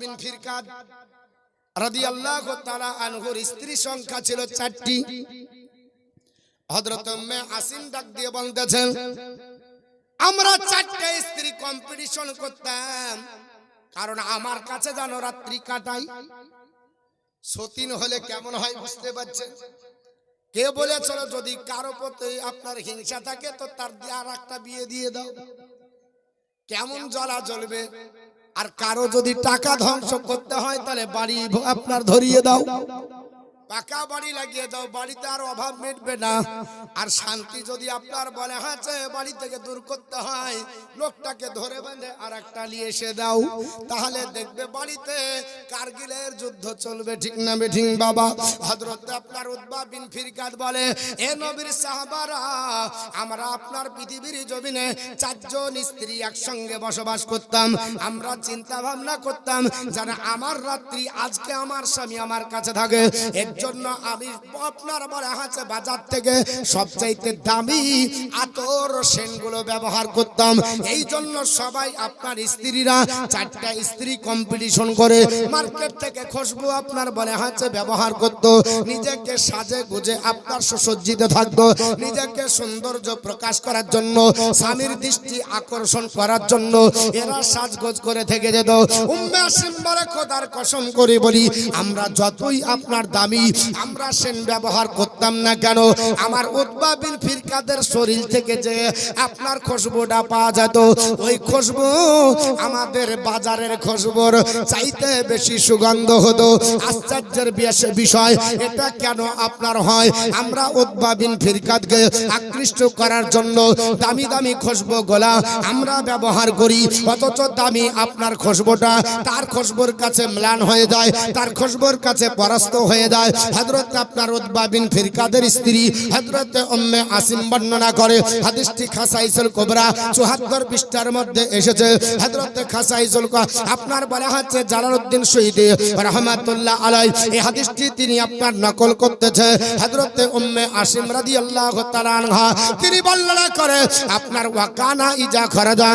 বিন ফিরকাদ রাদিয়াল্লাহু তাআলা আনহুর স্ত্রী সংখ্যা ছিল চারটি। হযরত উম্মে আসিম ডাক দিয়ে বলতেছেন, আমরা চারটে স্ত্রী কম্পিটিশন করতাম, কারণ আমার কাছে জানো রাত্রি কাটাই। সতীন হলে কেমন হয় বুঝতে পারছেন? কে বলেছিল, যদি কারও প্রতি আপনার হিংসা থাকে, তো তার দিয়ে আর একটা বিয়ে দিয়ে দাও। কেমন জ্বলা জ্বলবে? আর কারও যদি টাকা ধ্বংস করতে হয় তাহলে বাড়ি আপনার ধরিয়ে দাও। পাকা বাড়ি লাগিয়ে দাও বাড়িতে আর অভাব মিটবে না। আর শান্তি যদি আপনার বলে হ্যাঁ চে, বাড়ি থেকে দূর করতে হয় লোকটাকে ধরে বেঁধে আর একটা নিয়ে এসে দাও। তাহলে দেখবে বাড়িতে কারগিলের যুদ্ধ চলবে ঠিক না বেঠিং বাবা? হজরত আপনার উদ্বা বিন ফিরকাত বলে এ নবীর সাহাবারা আমরা আপনার পৃথিবীর জমিনে চারজন স্ত্রী একসঙ্গে বসবাস করতাম। আমরা চিন্তা ভাবনা করতাম যারা আমার রাত্রি আজকে আমার স্বামী আমার কাছে থাকে। জন্য আমি আপনার বলে হাতে বাজার থেকে সবচাইতে দামি আতর সেনগুলো ব্যবহার করতাম। এই জন্য সবাই আপনার স্ত্রীরা চারটা স্ত্রী কম্পিটিশন করে মার্কেট থেকে খুশবু আপনার বলে হাতে ব্যবহার করত। নিজেকে সাজে গুজে আপনার সুসজ্জিত থাকতো। নিজেকে সৌন্দর্য প্রকাশ করার জন্য, স্বামীর দৃষ্টি আকর্ষণ করার জন্য এরা সাজগোজ করে থেকে যেত। উম্মে আসিম বলে, খোদার কসম করে বলি, আমরা যতই আপনার দামি আমরা সেন ব্যবহার করতাম না কেন? আমার উদ্বাবিল ফিরকাদের শরীর থেকে যে আপনার খুশবুটা পাওয়া যেত, ওই খুশবু আমাদের বাজারের খুশবুর চাইতে বেশি সুগন্ধ হতো। আশ্চর্যের বিষয়, এটা কেন আপনার হয়? আমরা উদ্বাবিন ফিরকাতকে আকৃষ্ট করার জন্য দামি দামি খুশবু গোলা আমরা ব্যবহার করি, অথচ দামি আপনার খুশবুটা তার খুশবুর কাছে ম্লান হয়ে যায়, তার খুশবুর কাছে পরাস্ত হয়ে যায়। হযরত আপনার উতবা বিন ফিরকাদের স্ত্রী হযরত উম্মে আসিম বর্ণনা করে, হাদিসটি খাসাইসুল কুবরা 74 পৃষ্ঠার মধ্যে এসেছে। হযরত খাসাইসুল আপনার বলা হচ্ছে জালালউদ্দিন শহীদ আলাই এই হাদিসটি তিনি আপনার নকল করতেছে। হযরত উম্মে আসিম তিনি করে, আপনার ওয়াকানা ইজা খরাজা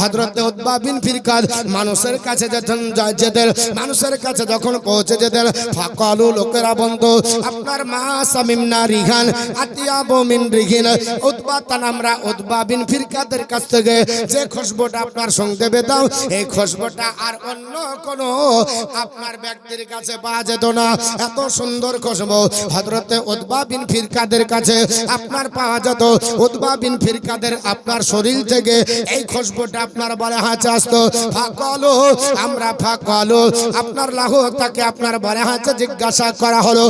হযরত উতবা বিন ফিরকাদ, মানুষের কাছে যখন যেতেন, মানুষের কাছে যখন পৌঁছে যেতেন ফাকালু লোকেরা বলতো আপনার মা সামিমনা রিহান আতিয়াবু মিন রিহিন, উতবা তান আমরা উতবা বিন ফিরকাদের কাছ থেকে যে খুশবুটা আপনার সঙ্গে পেতাম, এই খুশবুটা আর অন্য কোন আপনার ব্যক্তির কাছে পাওয়া যেত না। এত সুন্দর খুশবু হযরতে উতবা বিন ফিরকাদের কাছে আপনার পাওয়া যেত। উতবা বিন ফিরকাদের আপনার শরীর থেকে এই খুশবুটা আপনার বলে হাঁচে আসতো ফাকালু, আমরা ফাকালু। আপনার লাহু তাকে আপনার বলে হাঁচে জিজ্ঞাসা করা হলো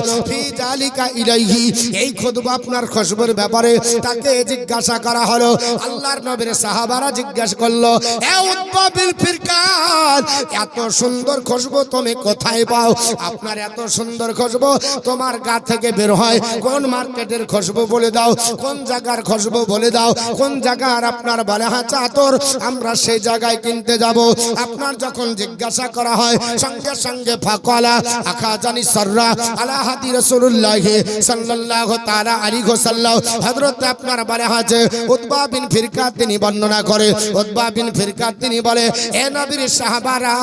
জালিকা ইলাইহি? এই খুতবা আপনার খুশবুর ব্যাপারে তাকে জিজ্ঞাসা করা হলো। আল্লাহর নবীর সাহাবারা জিজ্ঞাসা করল, এ উতবা বিন ফিরকাদ এত সুন্দর খুশবু তুমি কোথায় পাও? আপনার এত সুন্দর খুশবু তোমার গা থেকে বের হয়। কোন মার্কেটের খুশবু বলে দাও, কোন জায়গার খুশবু বলে দাও, কোন জায়গার আপনার বলে হ্যাঁ চাতর আমরা সেই জায়গায় কিনতে যাব। আপনার যখন জিজ্ঞাসা করা হয়, সঙ্গে সঙ্গে ফাকলা আখা জানি সররা আলা হাদি রাসূলুল্লাহ সাল্লাল্লাহু তাআলা আলাইহি ওয়াসাল্লাম। হযরত আপনার বলে আছে উতবা বিন ফিরকা তিনি বর্ণনা করে, উতবা বিন ফিরকা তিনি বলে, এ নবীর সাহাবারা,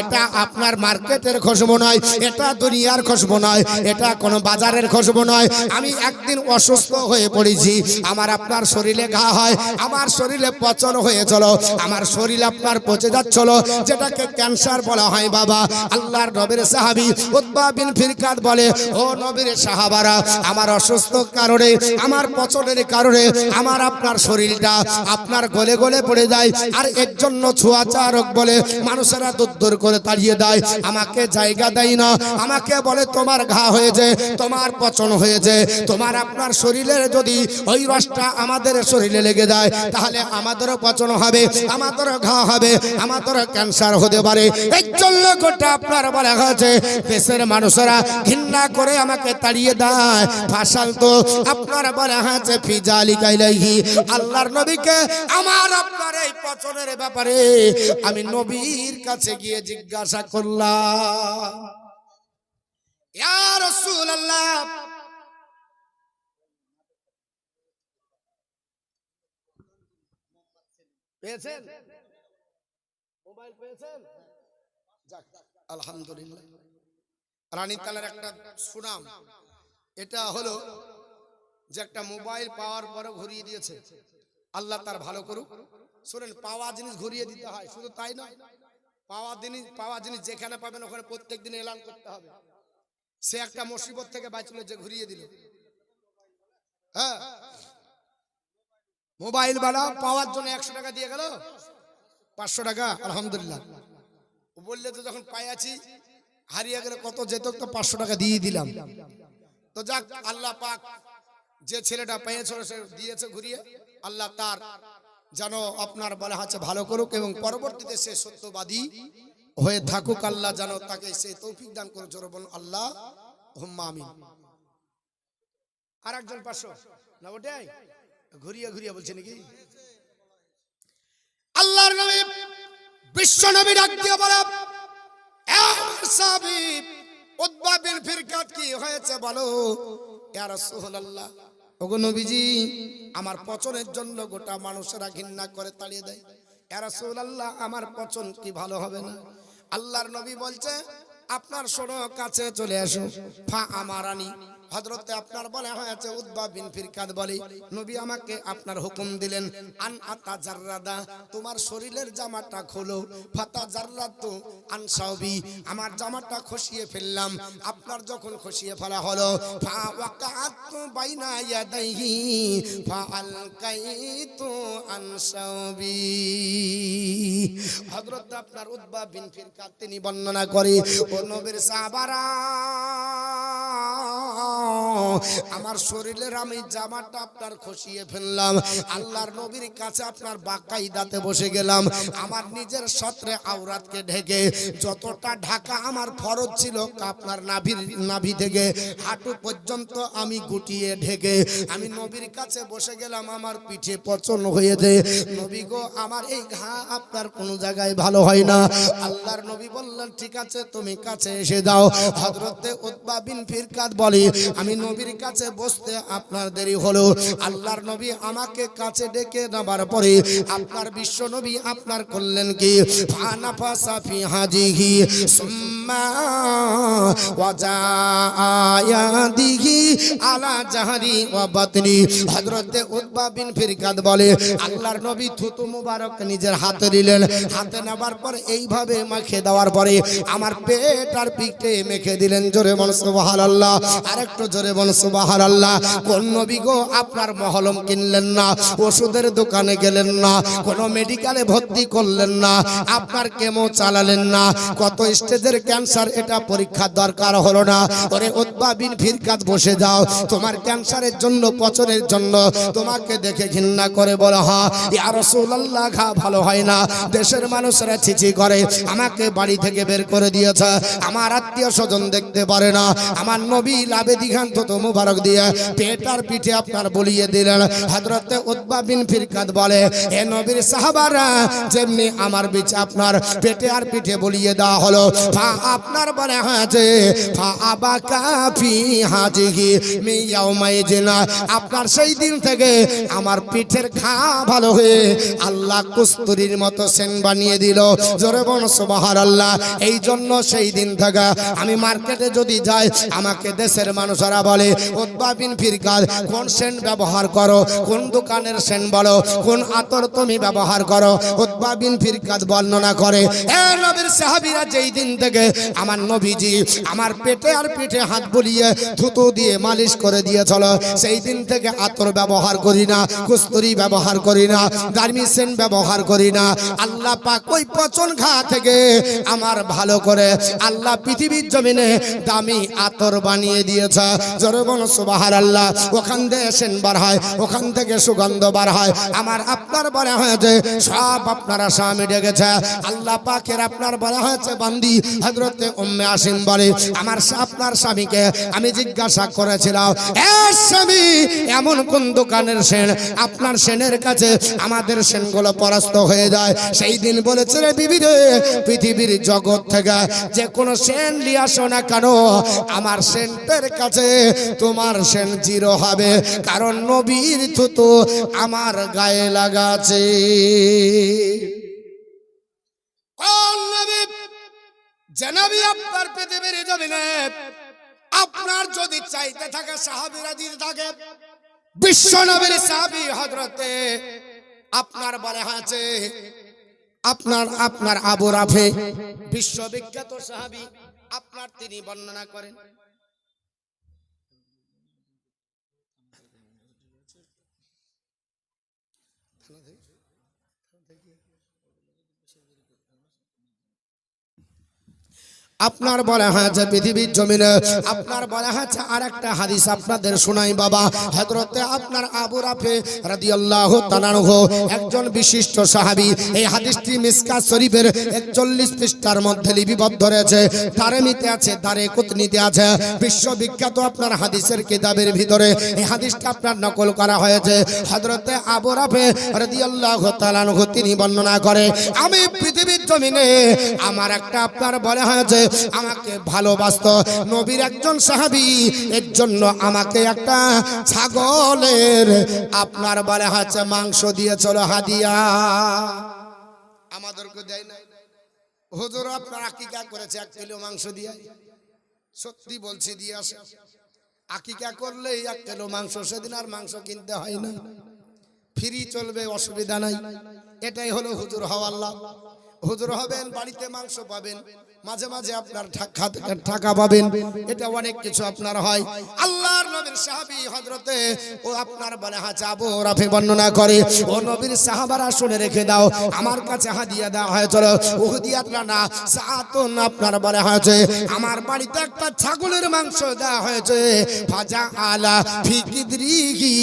এটা আপনার মার্কেটের খুশবু নয়, এটা দুনিয়ার খুশবু নয়, এটা কোনো বাজারের খুশবু নয়। আমি একদিন অসুস্থ হয়ে পড়েছি, আমার আপনার শরীরে ঘা হয়, আমার শরীরে পচন হয়েছিল আমার শরীর আপনার পচে যাচ্ছিল, যেটাকে ক্যান্সার বলা হয় বাবা। আল্লাহর নবীর সাহাবী উতবা বিন ফিরকাত বলে, ও নবীর সাহাবারা, আমার অসুস্থ কারণে, আমার পচনের কারণে, আমার আপনার শরীরটা আপনার গলে গলে পড়ে যায়, আর এর জন্য ছোঁয়াচারক বলে, মানুষেরা দূর করে তাড়িয়ে দেয়, আমাকে জায়গা দেয় না, আমাকে বলে, তোমার ঘা হয়েছে, তোমার পচন হয়েছে, তোমার আপনার শরীরের যদি ওই রসটা আমাদের শরীরে লেগে যায়, তাহলে আমাদেরও পচন হবে, আমাদেরও ঘা হবে, আমাদেরও ক্যান্সার হতে পারে। এই জন্য গোটা আপনার বলা হয়েছে দেশের মানুষেরা ঘৃণা করে আমাকে তাড়িয়ে দেয়। ফাঁসাল তো আপনার বলা হয়েছে ফিজালি গাইলাইহি আল্লাহর নবীকে আমার আপনার এই পচনের ব্যাপারে আমি নবীর কাছে গিয়ে জিজ্ঞাসা করলাম। আলহামদুলিল্লাহ। রানীতালার একটা সুনাম। এটা হলো যে একটা মোবাইল পাওয়ার পরে ঘুরিয়ে দিয়েছে। আল্লাহ তার ভালো করুক। শোনেন, পাওয়া জিনিস ঘুরিয়ে দিতে হয়, শুধু তাই নয়, পাওয়া জিনিস পাওয়া জিনিস যেখানে পাবেন ওখানে প্রত্যেক দিন এলান করতে হবে। সে একটা মুসিবত থেকে বাঁচলো যে ঘুরিয়ে দিল। হ্যাঁ মোবাইল বালা পাওয়ার জন্য একশো টাকা দিয়ে গেল, পাঁচশো টাকা, আলহামদুলিল্লাহ। বললে তো যখন পাই পাইয়াছি হারিয়ে গেলে কত যেত, তো পাঁচশো টাকা দিয়ে দিলাম। তো যাক, আল্লাহ পাক যে ছেলেটা পেয়েছিল সে দিয়েছে ঘুরিয়ে। আল্লাহ তার যেন আপনার বলা হচ্ছে ভালো করুক এবং পরবর্তীতে সে সত্যবাদী হয়ে থাকুক। আল্লাহ যেন তাকে সে তৌফিক দান করে জোর বলুন, আল্লাহ হুম্মা আমিন। আর একজন পাঁচশো। না, ওটাই? ঘুরিয়ে ঘুরিয়ে বলছে নাকি? আল্লাহর নবী বিশ্ব নবী ডাক বলে "এ আমার সাহাবী, বিন ফিরকাত কি হয়েছে বলো? নবীজি আমার পচনের জন্য গোটা মানুষেরা ঘৃণা করে তাড়িয়ে দেয়। ইয়া আল্লাহ আমার পচন কি ভালো হবে না? আল্লাহর নবী বলছে আপনার শোনো কাছে চলে আসো ফা আমারানি হজরতে আপনার বলা হয়েছে উদ্বা বিন ফিরকাত বলে, নবী আমাকে আপনার হুকুম দিলেন, আন আতা জাররাদা, তোমার শরীরের জামাটা খোলো, ফাতা জাররাতু আন সাউবি আমার জামাটা খসিয়ে ফেললাম, আপনার যখন খসিয়ে ফেলা হলো, ফা ওয়াকাতু বাইনা ইয়াদাইহি, ফা আলকাইতু আন সাউবি হযরত আপনার উদ্বা বিন ফিরকাত তিনি বর্ণনা করে, ও নবীর সাহাবারা আমার শরীরের আমি জামাটা আপনার খসিয়ে ফেললাম। আল্লাহর নবীর কাছে আপনার বাকাইদাতে বসে গেলাম। আমার নিজের সত্রে আওরাতকে ঢেকে যতটা ঢাকা আমার ফরজ ছিল আপনার নাভির নাভি থেকে হাঁটু পর্যন্ত আমি গুটিয়ে ঢেকে আমি নবীর কাছে বসে গেলাম। আমার পিঠে পচন হয়ে দে নবী গো, আমার এই ঘা আপনার কোনো জায়গায় ভালো হয় না। আল্লাহর নবী বললেন, ঠিক আছে, তুমি কাছে এসে দাও হযরতে উতবা বিন ফিরকাত বলে, আমি নবীর কাছে বসতে আপনার দেরি হলো। আল্লাহর নবী আমাকে কাছে ডেকে নেবার পরে আপনার বিশ্ব নবী আপনার করলেন কি? থুতু মুবারক নিজের হাতে নিলেন। হাতে এইভাবে দেওয়ার পরে আমার পেট আর পিঠে মেখে দিলেন। জোরে বল আরেকটু জোরে বল সুবহানাল্লাহ, কোন নবী গো আপনার মহলম কিনলেন না, ওষুধের দোকানে গেলেন না, কোনো মেডিকেলে ভর্তি করলেন না, আপনার কেমো চালালেন না, কত স্টেজের ক্যান্সার, এটা পরীক্ষার দরকার হলো না। ওরে উদ্বা বিন ফিরকাত, বসে যাও, তোমার ক্যান্সারের জন্য, পচনের জন্য, তোমাকে দেখে ঘৃণা করে বলা হয়, ইয়া রাসূলুল্লাহ, ঘা ভালো হয় না, দেশের মানুষরা ছিছি করে, আমাকে বাড়ি থেকে বের করে দিয়েছে, আমার আত্মীয় স্বজন দেখতে পারে না, আমার নবী লাভে দিঘান্ত তো মুবারক দিয়ে পেট আর পিঠে আপনার বলিয়ে দিলেন। হযরতে উতবা বিন ফিরকাত বলে হে নবীর সাহাবারা, যেমনি আমার বিচ আপনার পেটে আর পিঠে বলিয়ে দেওয়া হলো, ফা আপনার বলে হয়েছে ফা আবা কাফি হাজিহি মি ইয়াউমাইজিনা আপনার সেই দিন থেকে আমার পিঠের খা ভালো হয়ে আল্লাহ কুস্তুরির মতো সেন বানিয়ে দিল। জোরে বল, সুবহানাল্লাহ। এই জন্য সেই দিন থেকে আমি মার্কেটে যদি যাই, আমাকে দেশের মানুষরা বলে উদ্বা বিন ফিরকাত কোন সেন ব্যবহার করো? কোন দোকানের সেন্ট বলো? কোন আতর তুমি ব্যবহার করো? উদ্বা বিন বর্ণনা করে, এ নবীর সাহাবীরা যেই দিন থেকে আমার নবীজি আমার পেটে আর পিঠে হাত বুলিয়ে থুতু দিয়ে মালিশ করে দিয়েছিল সেই দিন থেকে আতর ব্যবহার করি না, কুস্তুরি ব্যবহার করি না গার্মি সেন ব্যবহার করি না। আল্লাহ পাক ওই পচন ঘা থেকে আমার ভালো করে আল্লাহ পৃথিবীর জমিনে দামি আতর বানিয়ে দিয়েছে। জোরে বলো সুবাহার আল্লাহ ওখান থেকে সেন বার হয়, ওখান থেকে সুগন্ধ বার হয়। আমার আপনার বলা হয়েছে, সব আপনারা স্বামী ডেকেছে। আল্লাহ পাকের আপনার বলা হয়েছে, বান্দি। হজরতে উম্মে আসিম বলে, আমার আপনার স্বামীকে আমি জিজ্ঞাসা করেছিলাম, এ স্বামী, এমন কোন দোকানের সেন? আপনার সেনের কাছে আমাদের সেনগুলো পরাস্ত হয়ে যায়। সেই দিন বলেছে, রে বিবি পৃথিবীর জগৎ থেকে যে কোনো সেন নিয়ে আসো না কেন, আমার সেন্টের কাছে তোমার সেন হবে, কারণ নবীর থুতু আমার গায়ে লাগাছে। আপনার আপনার যদি চাইতে থাকে, সাহাবিরা দিতে থাকে, বিশ্ব নবীর সাহাবি হজরতে আপনার বলে আছে আপনার আপনার আবু রাফে, বিশ্ববিখ্যাত সাহাবি, আপনার তিনি বর্ণনা করেন। আপনার বলা হয়েছে পৃথিবীর জমিনে, আপনার বলা হয়েছে আর একটা হাদিস আপনাদের শোনাই বাবা। হজরতে আপনার আবু রাফে রাদিয়াল্লাহু তাআলাহু একজন বিশিষ্ট সাহাবী, এই হাদিসটি মিসকাত শরীফের 41 পৃষ্ঠার মধ্যে লিপিবদ্ধ রয়েছে। তারেমিতে আছে দারে কুতনিতে আছে। বিশ্ববিখ্যাত আপনার হাদিসের কিতাবের ভিতরে এই হাদিসটা আপনার নকল করা হয়েছে। হজরতে আবু রাফে রাদিয়াল্লাহু তাআলাহু তিনি বর্ণনা করে, আমি পৃথিবীর জমিনে। আমার একটা আপনার বলা হয়েছে, আমাকে ভালোবাসত নবীর একজন সাহাবী, এর জন্য আমাকে একটা ছাগলের আপনার বলে হয়েছে, মাংস দিয়ে চলো হাদিয়া। আমাদেরকে দেয় না হুজুর, আপনার আকিকা করেছে, এক কিলো মাংস দিয়ে। সত্যি বলছি, দিয়ে আসে। আকিকা করলে এক কিলো মাংস, সেদিন আর মাংস কিনতে হয় না। ফ্রি চলবে, অসুবিধা নাই। এটাই হলো হুজুর হওয়ার হুজুর হবেন বাড়িতে মাংস পাবেন। মাঝে মাঝে আপনার টাকা- পাবেন। এটা অনেক কিছু আপনার হয়। আল্লাহর নবীর সাহাবী হযরতে ও আপনার বলে হাজা আবু রাফি বর্ণনা করে। ও নবীর সাহাবারা শুনে রেখে দাও। আমার কাছে হাদিয়া দেওয়া হয়েছিল উহুদিয়াতরা না সাতুন আপনার বলে, হয়েছে। আমার বাড়িতে একটা ছাগলের মাংস দেওয়া হয়েছে। ফাজা আলা ফিকিদ্রিহি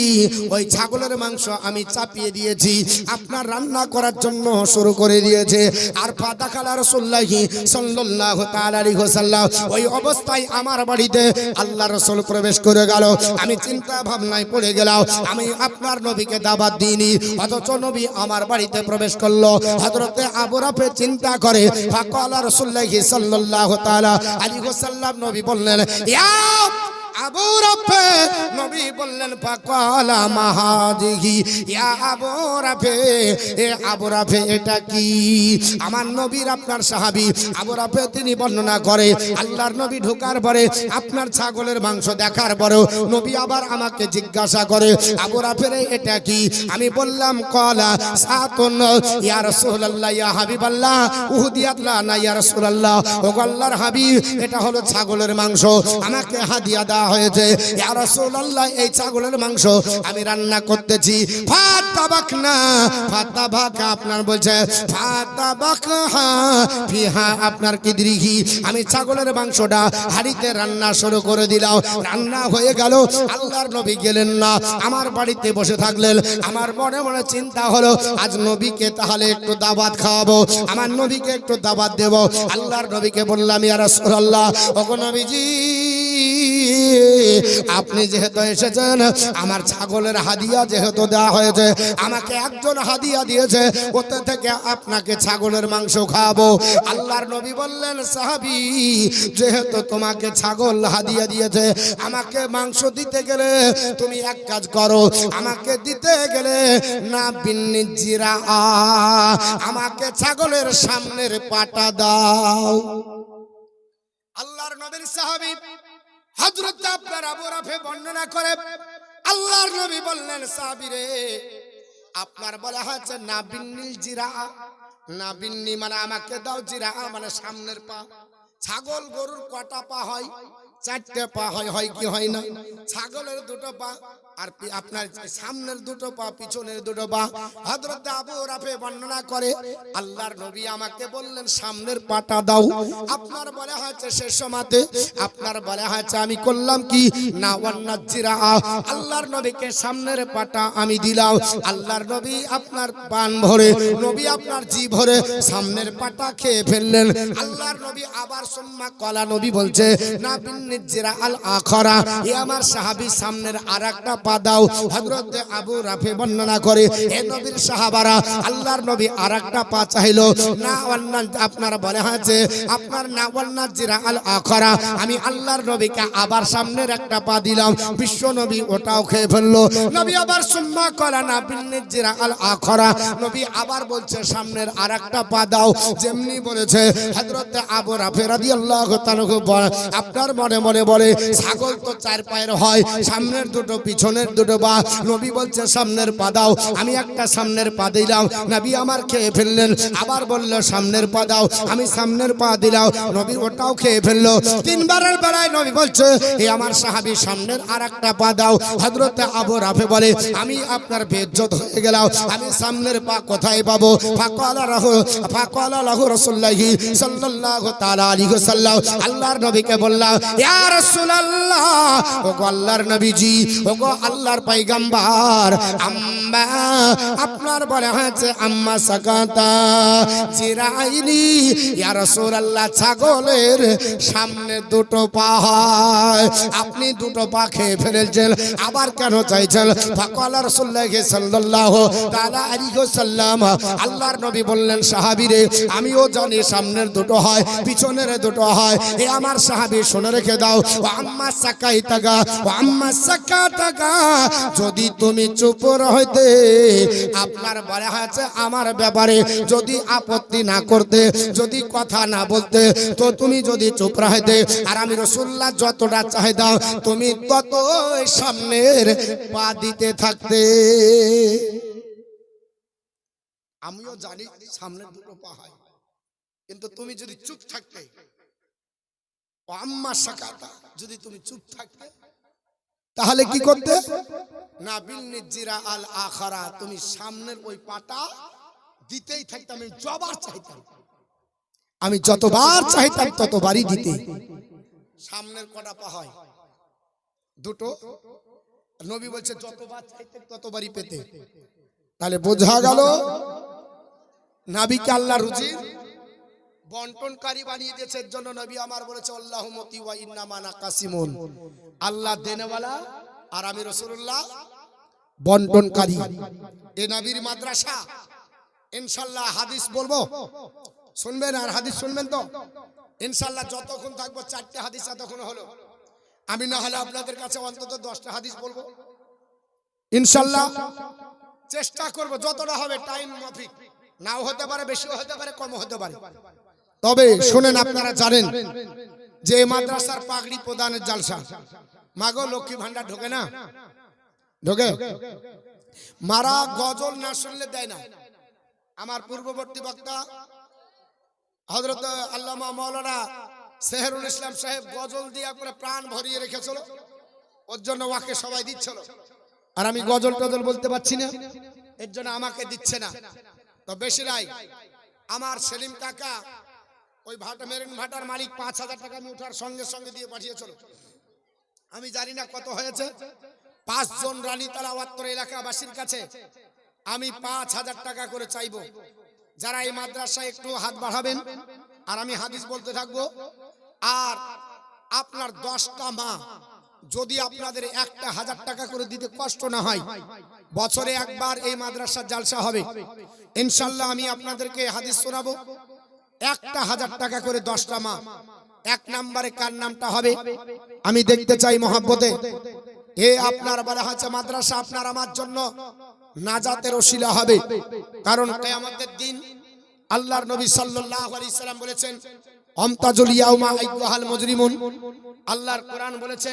ওই ছাগলের মাংস আমি চাপিয়ে দিয়েছি। আপনার রান্না করার জন্য শুরু করে দিয়েছে। আর ফাদা খালা রসুল্লাহি সাল্লাল্লাহু ওই অবস্থায় আমার বাড়িতে আল্লাহ প্রবেশ করে গেল। আমি চিন্তা ভাবনায় পড়ে গেলাম, আমি আপনার নবীকে দাবাত দিইনি, অথচ নবী আমার বাড়িতে প্রবেশ করল। হযরতে আবু রাফে চিন্তা করে, ফাকালা রাসূলুল্লাহি সাল্লাল্লাহু তাআলা আলাইহি ওয়াসাল্লাম নবী বললেন, ইয়া আবু রাফে নবী বললেন, ফাকালা মাহাদিহি ইয়া আবু রাফে, এ আবু রাফে, এটা কি? আমার নবীর আপনার সাহাবী আবু রাফে, তিনি বর্ণনা করে, আল্লাহর নবী ঢোকার পরে আপনার ছাগলের মাংস দেখার পরেও নবী আবার আমাকে জিজ্ঞাসা করে, আবু রাফের এটা কি? আমি বললাম, কলা সাতুন, ইয়া রাসূলুল্লাহ, ইয়া হাবিবাল্লাহ উহুদিয়াতলা না, ইয়া রাসূলুল্লাহ? ও আল্লাহর হাবিব, এটা হলো ছাগলের মাংস, আমাকে হাদিয়া দেওয়া হয়েছে। রাসূলুল্লাহ, এই ছাগলের মাংস আমি রান্না করতেছি। ফাতাবাক না ফাতাবাক আপনার বলছে ফাতাবাক ফিহা আপনার কিদরিহি আমি ছাগলের মাংসটা হাড়িতে রান্না শুরু করে দিলাম। রান্না হয়ে গেল, আল্লাহর নবী গেলেন না। আমার বাড়িতে বসে থাকলেন। আমার মনে মনে চিন্তা হলো, আজ নবীকে তাহলে একটু দাবাত খাওয়াবো, আমার নবীকে একটু দাবাত দেব। আল্লাহর নবীকে বললাম, ইয়া রাসূলুল্লাহ, ওগো নবীজি আপনি যেহেতু এসেছেন, আমার ছাগলের হাদিয়া যেহেতু দেওয়া হয়েছে, আমাকে একজন হাদিয়া দিয়েছে, ওতে থেকে আপনাকে ছাগলের মাংস খাওয়াবো। আল্লাহর নবী বললেন, সাহাবি, যেহেতু তোমাকে ছাগল হাদিয়া দিয়েছে, আমাকে মাংস দিতে গেলে তুমি এক কাজ করো, আমাকে দিতে গেলে না বিন্নি জিরা, আমাকে ছাগলের সামনের পাটা দাও। আল্লাহর নবীর সাহাবী হযরত আপনার আবু রাফে বর্ণনা করে, আল্লাহর নবী বললেন, সাবিরে, আপনার বলা হয়েছে না বিন্নি জিরা না বিন্নি মানে আমাকে দাও জিরা মানে সামনের পা। ছাগল গরুর কটা পা হয়? চারটে পা হয় হয় কি হয় না? ছাগলের দুটো পা। আর আপনার সামনের দুটো পা, পিছনের দুটো পা। আবু রাফে বর্ণনা করে, আল্লাহর নবী আমাকে বললেন, সামনের পাটা দাও। আপনার বলে হয়েছে আপনার বলে হয়েছে আমি করলাম কি? না ওয়ান্নাজিরা আল্লাহর নবীকে সামনের পাটা আমি দিলাম। আল্লাহর নবী আপনার পান ভরে, নবী আপনার জি ভরে সামনের পাটা খেয়ে ফেললেন। আল্লাহর নবী আবার সুম্মা কলা নবী বলছে, না বিন্নিজিরা আল আখরা এ আমার সাহাবী সামনের আরেকটা পা দাও। হযরত আবু রাফি বর্ণনা করে, এ নবীর সাহাবারা, আল্লাহর নবী আর একটা পা চাইলো না ওয়ান্না, আপনার বলে আছে আপনার না ওয়ান্না জিরা আল আখরা, আমি আল্লাহর নবীকে আবার সামনের একটা পা দিলাম। বিশ্ব নবী ওটাও খেয়ে ফেলল। নবী আবার সুম্মা করা না বিন্নের জিরা আল আখরা, নবী আবার বলছে, সামনের আর একটা পা দাও। যেমনি বলেছে হযরত আবু রাফে রাদিয়াল্লাহু আল্লাহ আপনার মনে মনে বলে, ছাগল তো চার পায়ের হয়, সামনের দুটো পিছনের দুটো পা নবী বলছে, সামনের পা দাও। আমি একটা সামনের পা দিলাম। নবী আমার খেয়ে ফেললেন। আবার বলল, সামনের পা দাও। আমি সামনের পা দিলাম। নবী ওটাও খেয়ে ফেলল। তিনবারের বেলায় নবী বলছে এই আমার সাহাবী, সামনের আর একটা পা দাও। হযরত আবু রাফে বলে, আমি আপনার বেজ্জত হয়ে গেলাম। আমি সামনের পা কোথায় পাবো? ফাকালা রাহু ফাকালা লাহু রাসূলুল্লাহি সাল্লাল্লাহু তাআলা আলাইহি ওয়াসাল্লাম। আল্লাহর নবীকে বললাম, ইয়া রাসূলুল্লাহ, ওগো আল্লাহর নবীজি, ওগো আল্লাহর পয়গম্বর। আম্মা, আপনার বলে হয়েছে, আম্মা সাকাতা। জিরাইনি ইয়া রাসূলুল্লাহ, ছাগলের সামনে দুটো পা হয়। আপনি দুটো পা খেয়ে ফেলেছেন, আবার কেন চাইছেন? ফাকালা রাসূলুল্লাহ সাল্লাল্লাহু তাআলা আলাইহি ওয়াসাল্লাম, আল্লাহর নবী বললেন সাহাবীরে আমিও জানি সামনের দুটো হয়, পিছনের দুটো হয়। এ আমার সাহাবী শুনে রেখে দাও আম্মা সাকাই তাগা ও আম্মা সাকা তাগা যদি তুমি চুপ হইতে আপনার বলা হয়েছে আমার ব্যাপারে যদি আপত্তি না করতে, যদি কথা না বলতে, তো তুমি যদি চুপ রাখতে আর আমি রসুল্লাহ যতটা চাহিদা, তুমি তত সামনের পা দিতে থাকতে। আমিও জানি সামনের দুটো পা হয়, কিন্তু তুমি যদি চুপ থাকতে আম্মা সাকাতা, যদি তুমি চুপ থাকতে তাহলে কি করতে? না বিল জিরা আল আখারা তুমি সামনের ওই পাটা দিতেই থাকতাম আমি যবার চাইতাম। আমি যতবার চাইতাম ততবারই দিতে। সামনের কটা পা হয়? দুটো। নবী বলছে যতবার চাইতে ততবারই পেতে। তাহলে বোঝা গেল। নাবিকে আল্লাহ রুজি বন্টনকারী বানিয়ে দিয়েছে। জন্য নবী আমার বলেছে আল্লাহ মতি ওয়া ইন্নামানা কাসিমুন। আল্লাহ দেনেওয়ালা আর আমি রসুল্লাহ বন্টনকারী। এ নবীর মাদ্রাসা ইনশাল্লাহ হাদিস বলব। শুনবেন আর হাদিস শুনবেন তো? ইনশাল্লাহ যতক্ষণ থাকব চারটে হাদিস এতক্ষণ হলো। আমি না হলে আপনাদের কাছে অন্তত দশটা হাদিস বলব। ইনশাল্লাহ চেষ্টা করব, যতটা হবে টাইম মাফিক। নাও হতে পারে, বেশিও হতে পারে কম হতে পারে। তবে শুনেন আপনারা জানেন যে মাদ্রাসার পাগড়ি প্রদানের জালসা। মাগো, লক্ষ্মী ভান্ডার ঢোকে না? ঢোকে? মারা গজল না শুনলে দেয় না। আমার পূর্ববর্তী বক্তা হজরত আল্লামা মৌলানা সেহরুল ইসলাম সাহেব গজল দিয়ে করে প্রাণ ভরিয়ে রেখেছিল। ওর জন্য ওয়াকে সবাই দিচ্ছিল। আর আমি গজল টজল বলতে পারছি না। এর জন্য আমাকে দিচ্ছে না। তো বেশি নাই। আমার সেলিম কাকা ওই ভাটা মেরিন ভাটার মালিক পাঁচ হাজার টাকা আমি উঠার সঙ্গে সঙ্গে দিয়ে পাঠিয়েছিল আমি জানি না কত হয়েছে। পাঁচজন রানীতলা ওয়াত্তর এলাকাবাসীর কাছে আমি পাঁচ হাজার টাকা করে চাইব। যারা এই মাদ্রাসায় একটু হাত বাড়াবেন, আর আমি হাদিস বলতে থাকব, আর আপনার দশটা মা যদি আপনাদের একটা হাজার টাকা করে দিতে কষ্ট না হয়, বছরে একবার এই মাদ্রাসার জালসা হবে। ইনশাল্লাহ আমি আপনাদেরকে হাদিস শোনাবো। একটা হাজার টাকা করে দশটা মা। এক নম্বরে কার নামটা হবে? আমি দেখতে চাই মহাব্বতে। এ আপনার বলা হচ্ছে মাদ্রাসা আপনার আমার জন্য নাজাতের ওসিলা হবে। কারণ কিয়ামতের দিন আল্লাহর নবী সাল্লাল্লাহু আলাইহি সাল্লাম বলেছেন আমতাজুল ইয়াউমা আইয়ুহাল মুজরিমুন। আল্লাহর কোরআন বলেছে,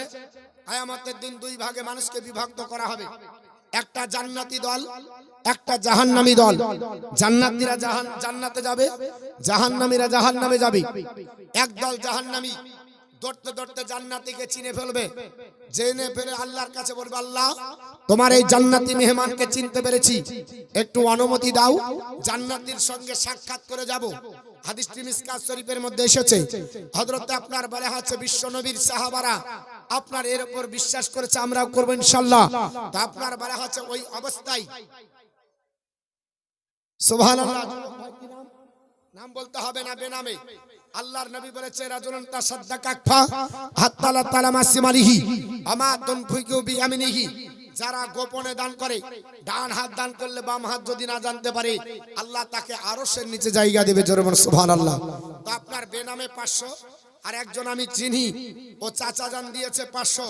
কিয়ামতের দিন দুই ভাগে মানুষকে বিভক্ত করা হবে। একটা জান্নাতি দল একটা জাহান্নামী দল। জান্নাতীরা জাহান জান্নাতে যাবে, জাহান্নামীরা জাহান্নামে যাবে। এক দল জাহান্নামী, দৌড়তে দৌড়তে জান্নাতিকে চিনে ফেলবে। জেনে ফেলে আল্লাহর কাছে বলবে, আল্লাহ, তোমার এই জান্নাতি মেহমানকে চিনতে পেরেছি। একটু অনুমতি দাও, জান্নাতির সঙ্গে সাক্ষাৎ করে যাব। হাদিসটি মিসকাত শরীফের মধ্যে এসেছে। হযরত আপনার বলে আছে বিশ্ব নবীর সাহাবারা আপনার এর উপর বিশ্বাস করেছে, আমরাও করব ইনশাআল্লাহ। তা আপনার বলা হচ্ছে ওই অবস্থায় নাম বলতে হবে না বেনামে। আল্লাহর নবী বলেছে, রাজুলুন তাসাদ্দাকা আকফা হাত্তা লা তালামা সিমালিহি আমা তুনফিকু বিয়ামিনিহি। যারা গোপনে দান করে, ডান হাত দান করলে বাম হাত যদি না জানতে পারে, আল্লাহ তাকে আরও সে নিচে জায়গা দেবে জোরমান সুভান আল্লাহ তো আপনার বেনামে পাঁচশো, আর একজন আমি চিনি, ও চাচা জান দিয়েছে পাঁচশো।